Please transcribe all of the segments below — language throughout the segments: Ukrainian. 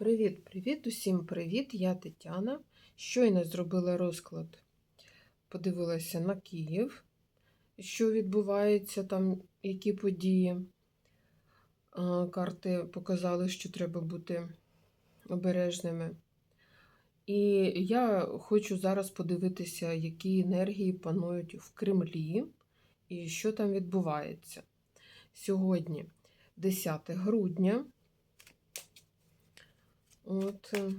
Привіт-привіт, усім привіт! Я Тетяна. Щойно зробила розклад, подивилася на Київ, що відбувається там, які події. Карти показали, що треба бути обережними. І я хочу зараз подивитися, які енергії панують в Кремлі і що там відбувається. Сьогодні 10 грудня. От е,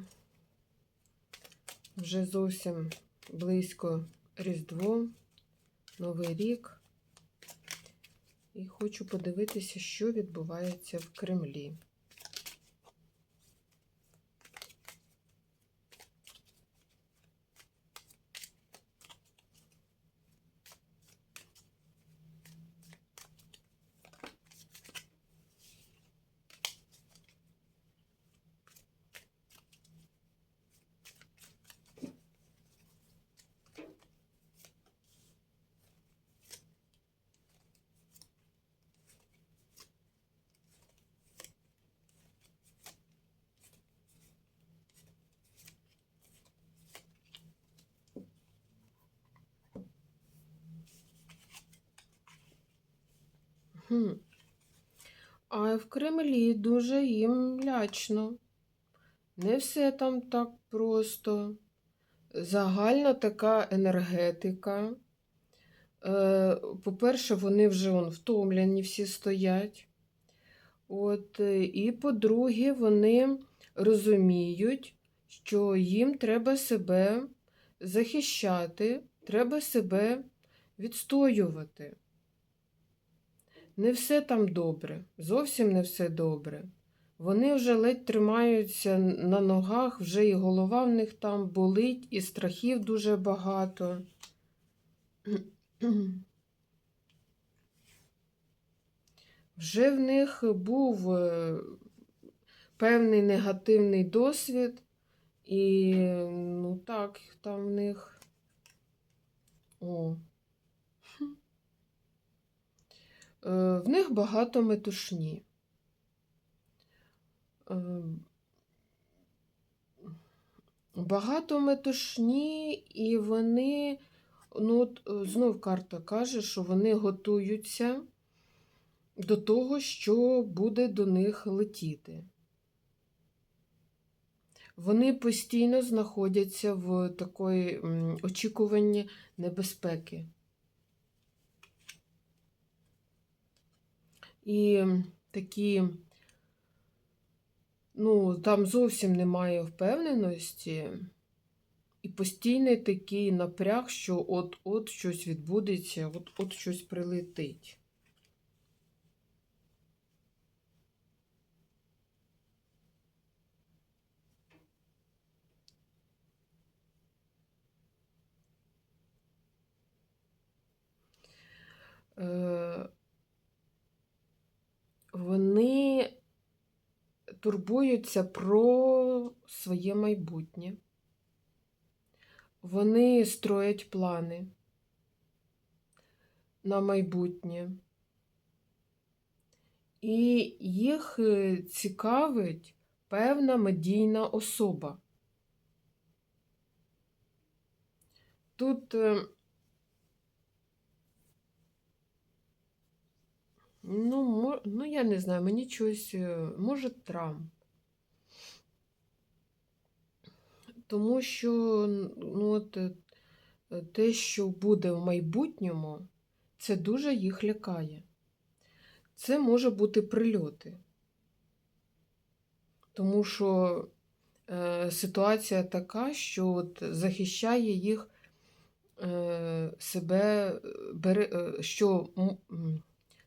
вже зовсім близько Різдво, Новий рік. І хочу подивитися, що відбувається в Кремлі. Хм. А в Кремлі дуже їм лячно. Не все там так просто. Загальна така енергетика. Е, По-перше, вони вже он, втомлені всі стоять. От, е, І по-друге, вони розуміють, що їм треба себе захищати, треба себе відстоювати. Не все там добре, зовсім не все добре. Вони вже ледь тримаються на ногах, вже і голова в них там болить, і страхів дуже багато. Вже в них був е, певний негативний досвід, і, ну так, там в них. О. Е, В них багато метушні. Е, Багато метушні, і вони, ну, от е, знов карта каже, що вони готуються до того, що буде до них летіти. Вони постійно знаходяться в такої очікуванні небезпеки. І такі, ну, там зовсім немає впевненості, і постійний такий напряг, що от-от щось відбудеться, от-от щось прилетить. Е, Вони турбуються про своє майбутнє. Вони строять плани на майбутнє. І їх е, цікавить певна медійна особа. Тут Ну, ну, я не знаю, мені е, може, Трамп. Тому що ну, от, е, те, що буде в майбутньому, це дуже їх лякає. Це може бути прильоти. Тому що е, ситуація така, що от захищає їх е, себе, е, бере, е, що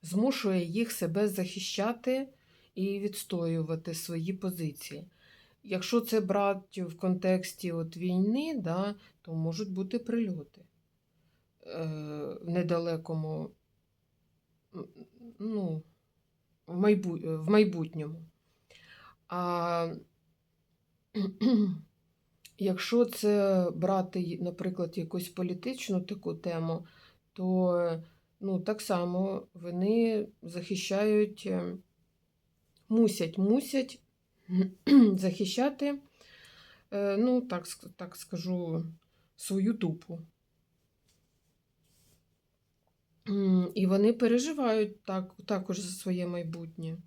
змушує їх себе захищати і відстоювати свої позиції. Якщо це брати в контексті от війни, да, то можуть бути прильоти е, в недалекому, ну, в, майбу, в майбутньому. А якщо це брати, наприклад, якусь політичну таку тему, то ну, так само вони захищають, е, мусять, мусять захищати, е, ну, так, так скажу, свою дупу. І вони переживають так, також за своє майбутнє.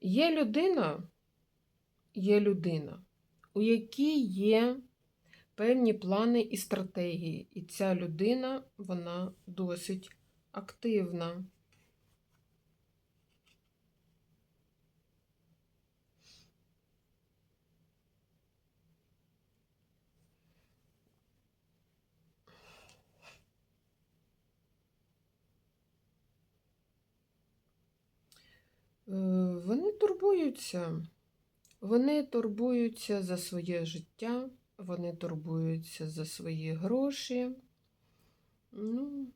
Є людина, є людина, у якій є певні плани і стратегії, і ця людина, вона досить активна. Е, Вони турбуються. Вони турбуються за своє життя, вони турбуються за свої гроші. Ну.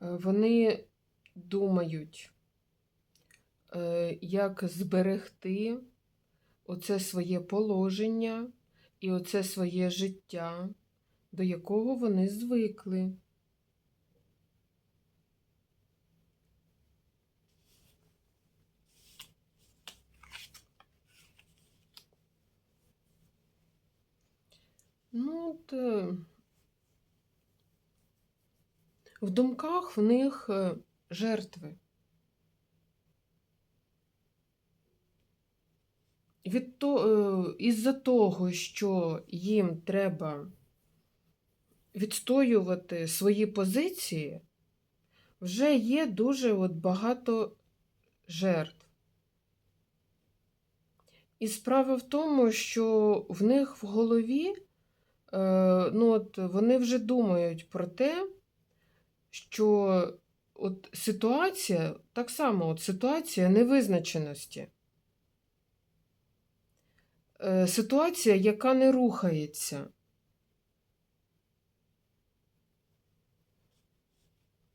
Вони думають, е, як зберегти оце своє положення і оце своє життя, до якого вони звикли. Ну, от, е, в думках в них е, жертви. Від то, е, із-за того, що їм треба відстоювати свої позиції, вже є дуже от багато жертв. І справа в тому, що в них в голові ну от, вони вже думають про те, що от ситуація, так само от ситуація невизначеності. Е, Ситуація, яка не рухається.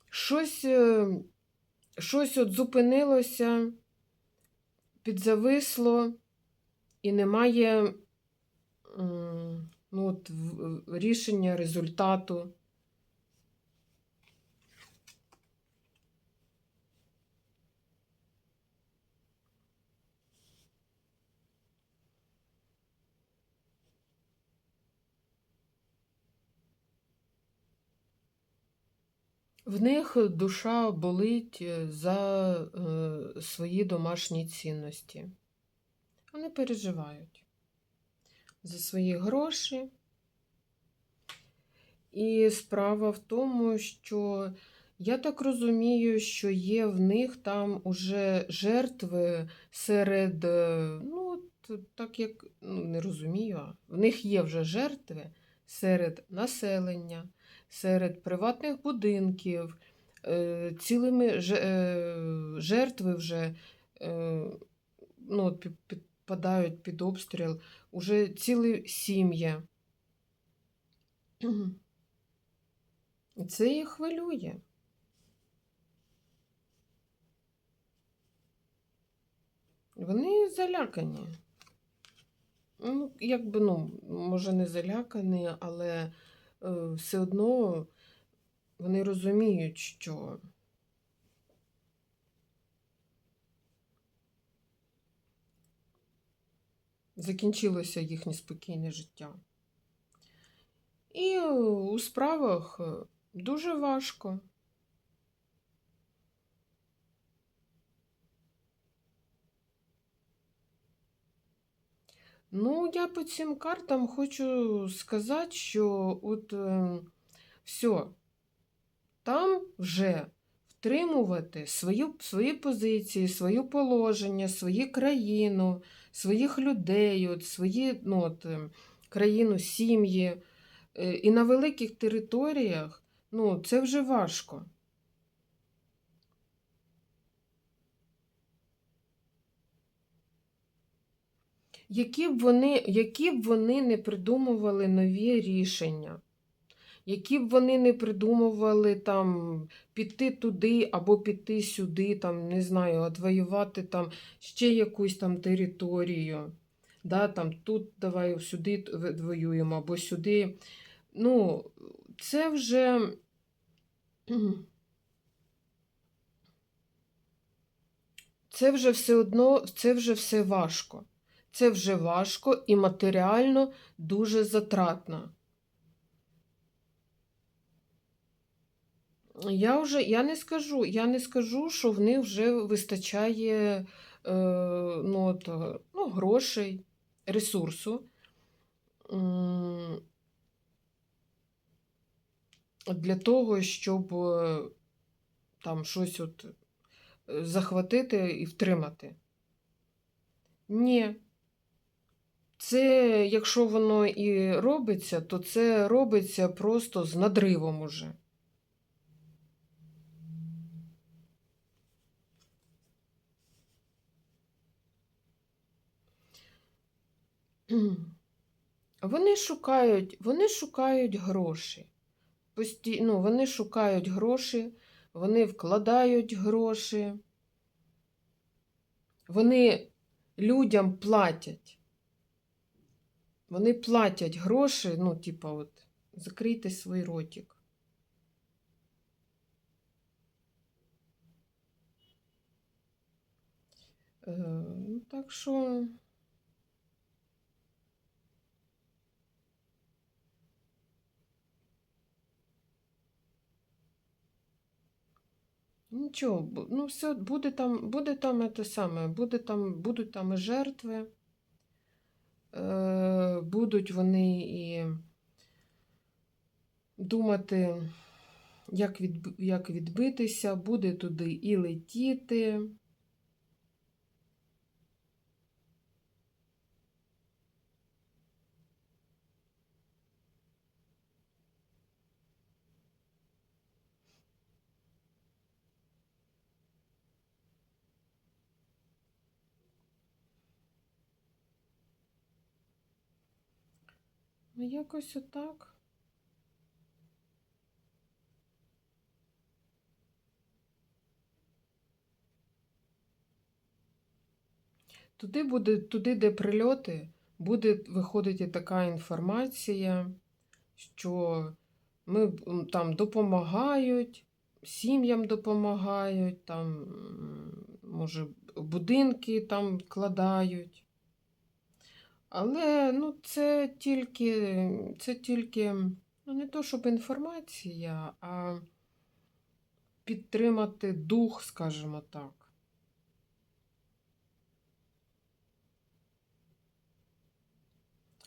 Щось, е, щось от зупинилося, підзависло, і немає ну, от, в- рішення результату. В них душа болить е, за е, свої домашні цінності. Вони переживають за свої гроші. І справа в тому, що я так розумію, що є в них там уже жертви серед, е, ну, так як ну, не розумію, а в них є вже жертви серед населення, серед приватних будинків, е, цілими е, жертви вже ну, підпадають під обстріл, уже цілі сім'ї. І це їх хвилює. Вони залякані. Ну, якби, ну, може, не залякані, але е, все одно вони розуміють, що закінчилося їхнє спокійне життя. І е, у справах е, дуже важко. Ну, я по цим картам хочу сказати, що от е, все, там вже втримувати свою, свої позиції, своє положення, свою країну, своїх людей, от, свої, ну, от, е, країну, сім'ї. Е, І на великих територіях ну, це вже важко. Які б вони, які б вони не придумували нові рішення, які б вони не придумували там піти туди або піти сюди, там, не знаю, отвоювати там ще якусь там територію, Да, там, тут давай сюди воюємо або сюди. Ну, це вже. Це вже все одно, це вже все важко. Це вже важко і матеріально дуже затратно. Я вже я не скажу, я не скажу, що в них вже вистачає е, ну, от, е, ну, грошей, ресурсу. Для того, щоб там щось от е, захватити і втримати. Ні. Це, якщо воно і робиться, то це робиться просто з надривом уже. Вони шукають, вони шукають гроші. Пості... Ну, вони шукають гроші, вони вкладають гроші, вони людям платять. Вони платять гроші, ну, типа, от, закрийте свій ротик. Е, ну, так що. Нічого, ну все, буде там, буде там те саме, буде там, будуть там і жертви, е, будуть вони і думати, як, від, як відбитися, буде туди і летіти. Якось отак. Туди буде, туди, де прильоти, буде виходити така інформація, що ми там допомагають, сім'ям допомагають, там, може, будинки там вкладають. Але ну, це тільки, це тільки ну, не то, щоб інформація, а підтримати дух, скажімо так.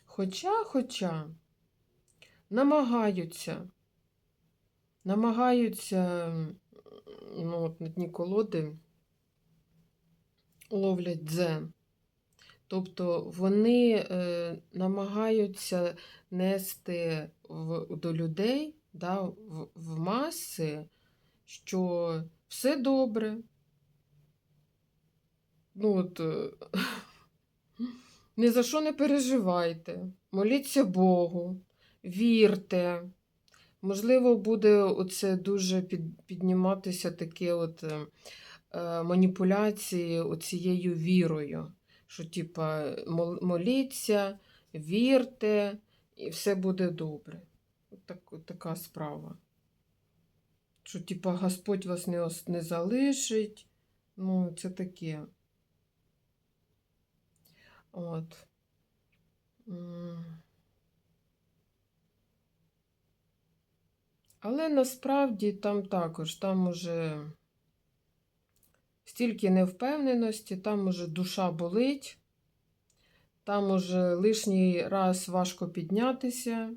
Хоча, хоча намагаються, намагаються, ну, от на дні колоди ловлять дзен. Тобто вони е, намагаються нести в, до людей, да, в, в маси, що все добре. Ну, от, е, ні за що не переживайте, моліться Богу, вірте. Можливо, буде оце дуже під, підніматися таке от е, е, маніпуляції оцією вірою що, типа, моліться, вірте, і все буде добре. Так, така справа. Що, типа, Господь вас не, не залишить. Ну, це таке. От. Але насправді там також, там уже стільки невпевненості, там уже душа болить, там уже лишній раз важко піднятися.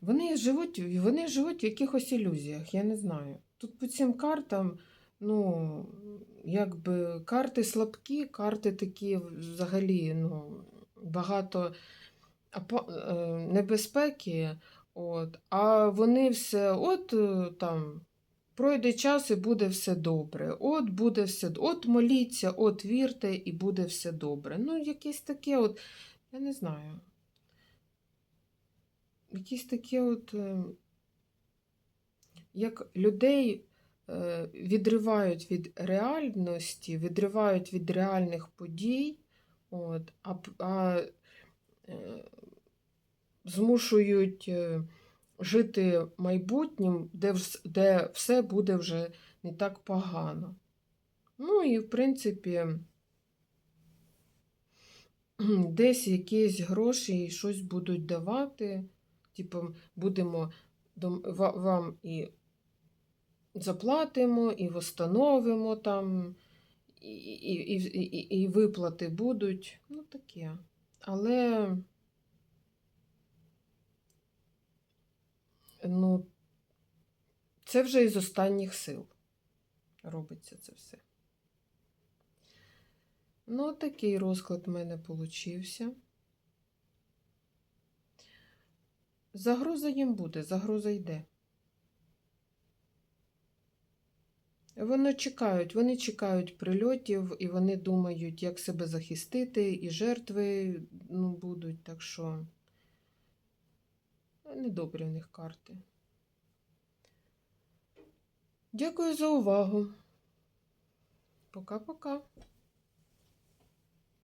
Вони живуть, вони живуть в якихось ілюзіях, я не знаю. Тут по цим картам, ну, якби карти слабкі, карти такі взагалі, ну, багато е, небезпеки, от, а вони все, от е, там, пройде час і буде все добре. От буде все, от моліться, от вірте, і буде все добре. Ну, якесь таке, от, я не знаю. якісь такі от, е, як людей відривають від реальності, відривають від реальних подій, от, а, а е, змушують е, жити майбутнім, де, де все буде вже не так погано. Ну і, в принципі, десь якісь гроші і щось будуть давати. Типу, будемо вам і заплатимо, і восстановимо там, і, і, і, і виплати будуть. Ну, таке. Але, ну, це вже із останніх сил робиться це все. Ну, такий розклад в мене получився. Загроза їм буде, загроза йде. Вони чекають, вони чекають прильотів, і вони думають, як себе захистити, і жертви ну, будуть, так що недобрі в них карти. Дякую за увагу. Пока-пока.